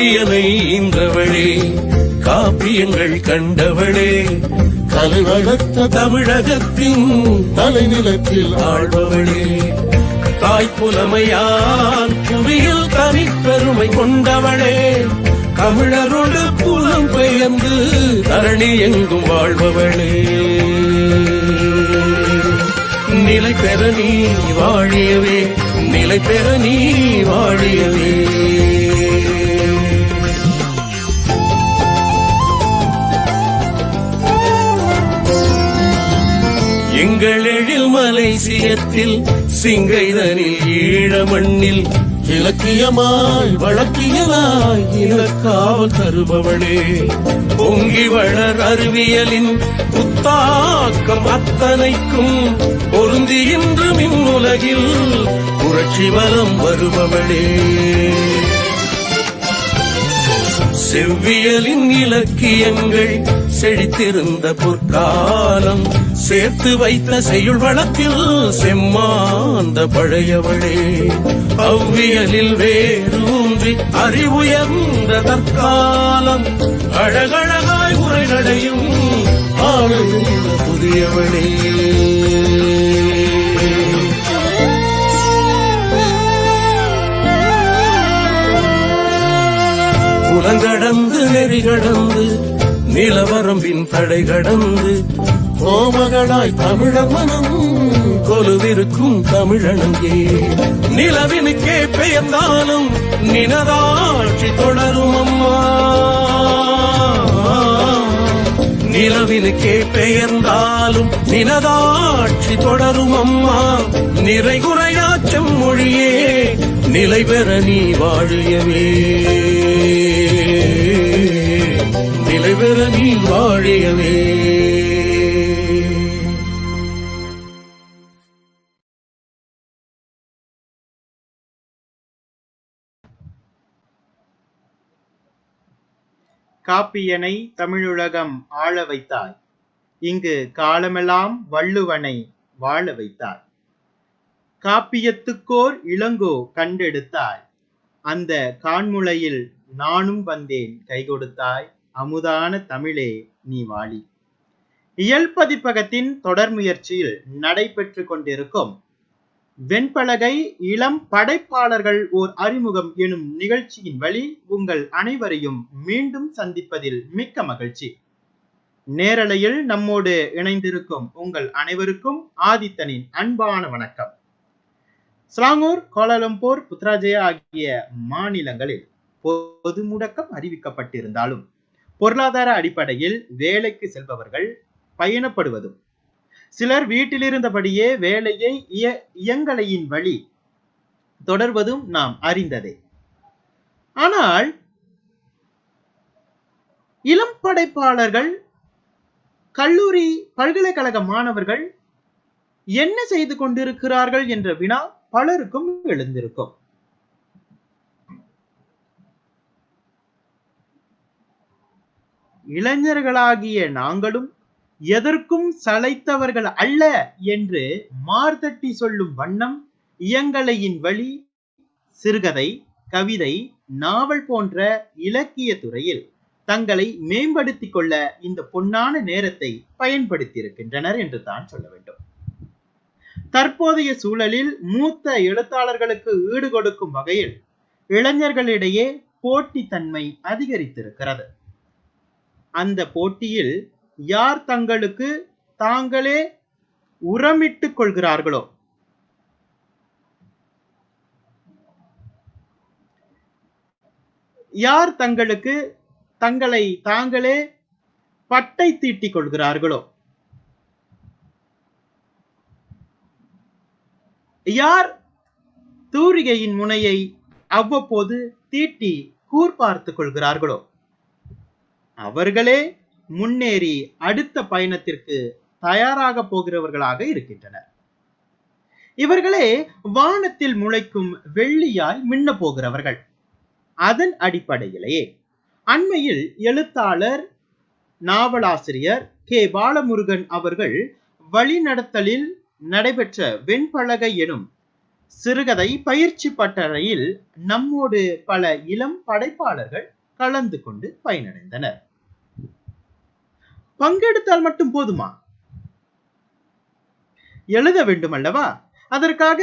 கல்வியனை ஈன்றவளே காப்பியங்கள் கண்டவளே. கலை வளர்த்த தமிழகத்தின் தலைநிலத்தில் ஆழ்பவளே. தாய்ப்புலமையான் புவியில் தனிப்பெருமை கொண்டவளே. தமிழரோடு புலம் பெயர்ந்து தரணி எங்கும் வாழ்பவளே. நிலை பெற நீ வாழியவே நிலை பெற நீ வாழியவே. எங்கள் எழில் மலேசியத்தில் சிங்கைதனில் ஈழ மண்ணில் இலக்கியமாய் வழக்கியலாய் இலக்காவல் தருபவளே. பொங்கி வளர் அறிவியலின் புத்தாக்கம் அத்தனைக்கும் பொருந்தி இன்று மின்னுலகில் புரட்சி வலம் வருபவளே. செவ்வியலின் இலக்கியங்கள் செழித்திருந்த பொற்காலம் சேர்த்து வைத்த செய்யுள் வழக்கில் செம்மாந்த பழையவளே. அவ்வியலில் வேரூன்றி அறிவுயர்ந்த தற்காலம் அழகழகாய் உரைகளையும் ஆளுகின்ற புதியவளே. புலங்கடந்து நெறி கடந்து நிலவரம்பின் தடை கடந்து கோமகளாய் தமிழர் மனம் கொலுவிருக்கும் தமிழனங்கே. நிலவினுக்கே பெயர்ந்தாலும் நினதாட்சி தொடரும் அம்மா. நிலவினுக்கே பெயர்ந்தாலும் நினதாட்சி தொடரும் அம்மா. நிறைகுறையாச்சம் மொழியே நிலை பெற நீ வாழியவே. நிலை பெற நீ வாழியவே. காப்பியனை தமிழுலகம் ஆள வைத்தாய். இங்கு காலமெல்லாம் வள்ளுவனை வாழ வைத்தாய். காப்பியத்துக்கோர் இளங்கோ கண்டெடுத்தாய். அந்த கான்முளையில் நானும் வந்தேன் கை கொடுத்தாய் அமுதான தமிழே நீ வாழி. இயல்பதிப்பகத்தின் தொடர் முயற்சியில் நடைபெற்று கொண்டிருக்கும் வெண்பலகை இளம் படைப்பாளர்கள் ஓர் அறிமுகம் எனும் நிகழ்ச்சியின் வழி உங்கள் அனைவரையும் மீண்டும் சந்திப்பதில் மிக்க மகிழ்ச்சி. நேரலையில் நம்மோடு இணைந்திருக்கும் உங்கள் அனைவருக்கும் ஆதித்தனின் அன்பான வணக்கம். ஸ்லாங்கூர் கோலாலம்பூர் புத்ராஜயா ஆகிய மாநிலங்களில் பொது முடக்கம் அறிவிக்கப்பட்டிருந்தாலும் பொருளாதார அடிப்படையில் வேலைக்கு செல்பவர்கள் பயணப்படுவதும் சிலர் வீட்டிலிருந்தபடியே வேலையை இய இயங்கலையின் வழி தொடர்வதும் நாம் அறிந்ததே. ஆனால் இளம் படைப்பாளர்கள் கல்லூரி பல்கலைக்கழக மாணவர்கள் என்ன செய்து கொண்டிருக்கிறார்கள் என்ற வினா பலருக்கும் எழுந்திருக்கும். இளைஞர்களாகிய நாங்களும் எதற்கும் சளைத்தவர்கள் அல்ல என்று மார்தட்டி சொல்லும் வண்ணம் இயங்கலையின் வழி சிறுகதை கவிதை நாவல் போன்ற இலக்கிய துறையில் தங்களை மேம்படுத்திக் கொள்ள இந்த பொன்னான நேரத்தை பயன்படுத்தியிருக்கின்றனர் என்று தான் சொல்ல வேண்டும். தற்போதைய சூழலில் மூத்த எழுத்தாளர்களுக்கு ஈடு கொடுக்கும் வகையில் இளைஞர்களிடையே போட்டித்தன்மை அதிகரித்திருக்கிறது. அந்த போட்டியில் யார் தங்களுக்கு தாங்களே உரமிட்டுக் கொள்கிறார்களோ? யார் தங்களுக்கு தங்களை தாங்களே பட்டை தீட்டிக் கொள்கிறார்களோ? யார் தூரிகையின் முனையை அவ்வப்போது தீட்டி கூர்பார்த்துக் கொள்கிறார்களோ? அவர்களே முன்னேறி அடுத்த பயணத்திற்கு தயாராக போகிறவர்களாக இருக்கின்றனர். இவர்களே வானத்தில் முளைக்கும் வெள்ளியாய் மின்ன போகிறவர்கள். அதன் அடிப்படையிலேயே அண்மையில் எழுத்தாளர் நாவலாசிரியர் கே. பாலமுருகன் அவர்கள் வழிநடத்தலில் நடைபெற்ற வெண்பலகை எனும் சிறுகதை பயிற்சி பட்டறையில் நம்மோடு பல இளம் படைப்பாளர்கள் கலந்து கொண்டு பயனடைந்தனர். பங்கெடுத்தால் மட்டும் போதுமா? எழுத வேண்டும் அல்லவா? அதற்காக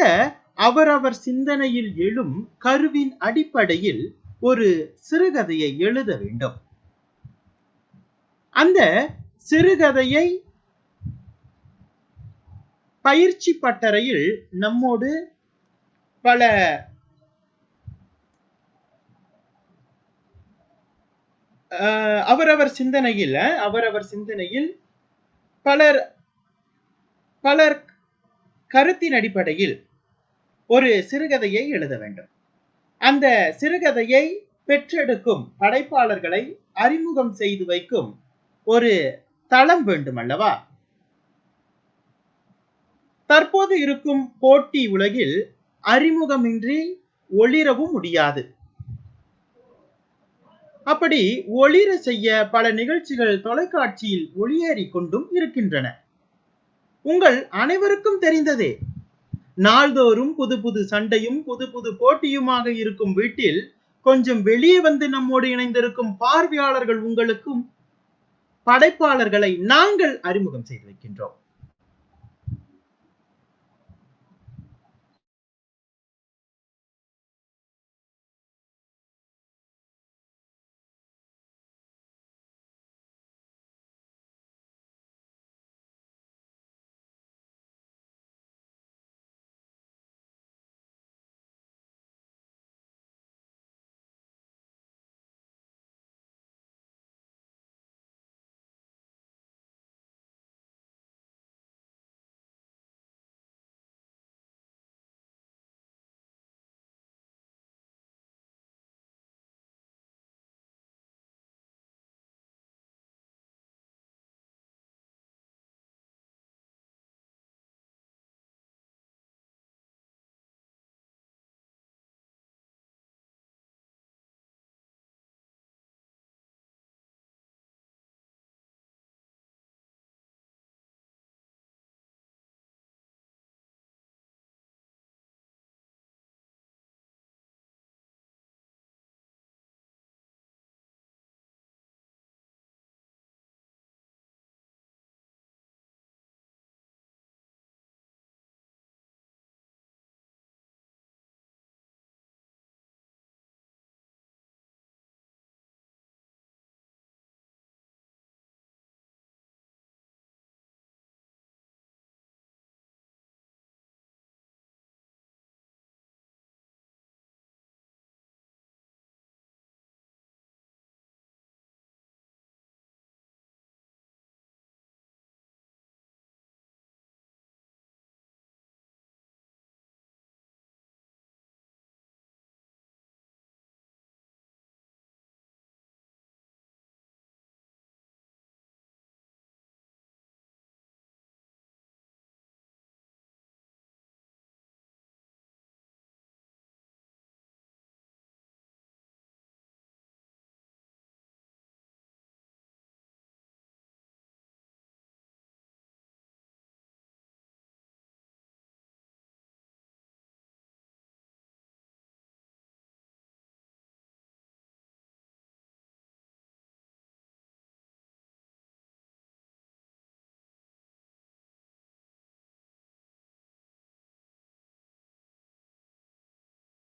அவரவர் சிந்தனையில் எழும் கருவின் அடிப்படையில் ஒரு சிறுகதையை எழுத வேண்டும். அந்த சிறுகதையை பயிற்சி பட்டறையில் நம்மோடு பல அவரவர் சிந்தனையில் அவரவர் சிந்தனையில் பலர் பலர் கருத்தின் அடிப்படையில் ஒரு சிறுகதையை எழுத வேண்டும். அந்த சிறுகதையை பெற்றெடுக்கும் படைப்பாளர்களை அறிமுகம் செய்து வைக்கும் ஒரு தளம் வேண்டும் அல்லவா? தற்போது இருக்கும் போட்டி உலகில் அறிமுகமின்றி ஒளிரவும் முடியாது. அப்படி ஒளிர செய்ய பல நிகழ்ச்சிகள் தொலைக்காட்சியில் ஒளியேறி கொண்டும் இருக்கின்றன. உங்கள் அனைவருக்கும் தெரிந்ததே நாள்தோறும் புது புது சண்டையும் புது புது போட்டியுமாக இருக்கும் வீட்டில் கொஞ்சம் வெளியே வந்து நம்மோடு இணைந்திருக்கும் பார்வையாளர்கள் உங்களுக்கும் படைப்பாளர்களை நாங்கள் அறிமுகம் செய்து வைக்கின்றோம்.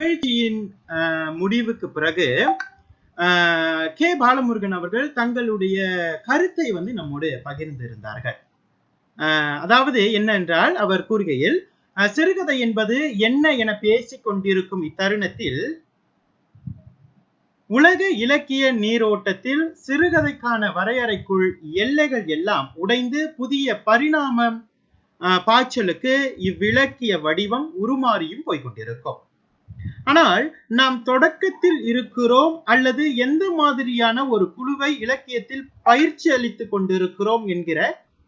நிகழ்ச்சியின் முடிவுக்கு பிறகு கே. பாலமுருகன் அவர்கள் தங்களுடைய கருத்தை வந்து நம்மோடு பகிர்ந்திருந்தார்கள். அதாவது என்னென்றால் அவர் கூறுகையில் சிறுகதை என்பது என்ன என பேசிக் கொண்டிருக்கும் இத்தருணத்தில் உலக இலக்கிய நீரோட்டத்தில் சிறுகதைக்கான வரையறைக்குள் எல்லைகள் எல்லாம் உடைந்து புதிய பரிணாமம் பாய்ச்சலுக்கு இவ்விலக்கிய வடிவம் உருமாறியும் போய்கொண்டிருக்கும். ஆனால் நாம் தொடக்கத்தில் இருக்கிறோம் அல்லது எந்த மாதிரியான ஒரு குழுவை இலக்கியத்தில் பயிற்சி அளித்துக் கொண்டிருக்கிறோம் என்கிற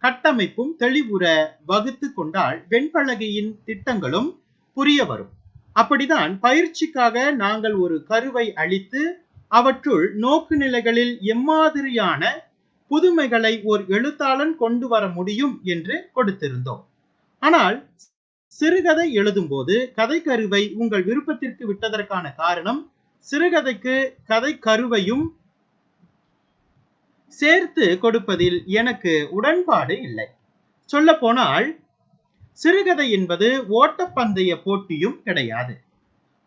கட்டமைப்பும் தெளிவுற வகுத்து கொண்டால் வெண்பலகையின் திட்டங்களும் புரிய வரும். அப்படிதான் பயிற்சிக்காக நாங்கள் ஒரு கருவை அளித்து அவற்றுள் நோக்கு நிலைகளில் எம்மாதிரியான புதுமைகளை ஒரு எழுத்தாளன் கொண்டு வர முடியும் என்று கொடுத்திருந்தோம். ஆனால் சிறுகதை எழுதும்போது கதை கருவை உங்கள் விருப்பத்திற்கு விட்டதற்கான காரணம் சிறுகதைக்கு கதை கருவையும் சேர்த்து கொடுப்பதில் எனக்கு உடன்பாடு இல்லை. சொல்ல போனால் சிறுகதை என்பது ஓட்டப்பந்தய போட்டியும் கிடையாது.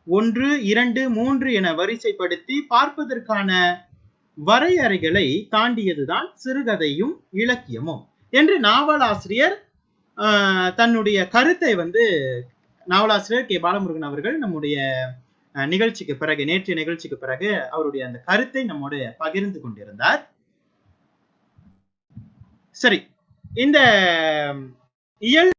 ஒன்று இரண்டு மூன்று என வரிசைப்படுத்தி பார்ப்பதற்கான வரையறைகளை தாண்டியதுதான் சிறுகதையும் இலக்கியமும். என்று நாவலாசிரியர் தன்னுடைய கருத்தை வந்து நாவலாசிரியர் கே. பாலமுருகன் அவர்கள் நம்முடைய அஹ், நிகழ்ச்சிக்கு பிறகு நேற்றைய நிகழ்ச்சிக்கு பிறகு அவருடைய அந்த கருத்தை நம்மோடு பகிர்ந்து கொண்டிருந்தார். சரி இந்த இயல்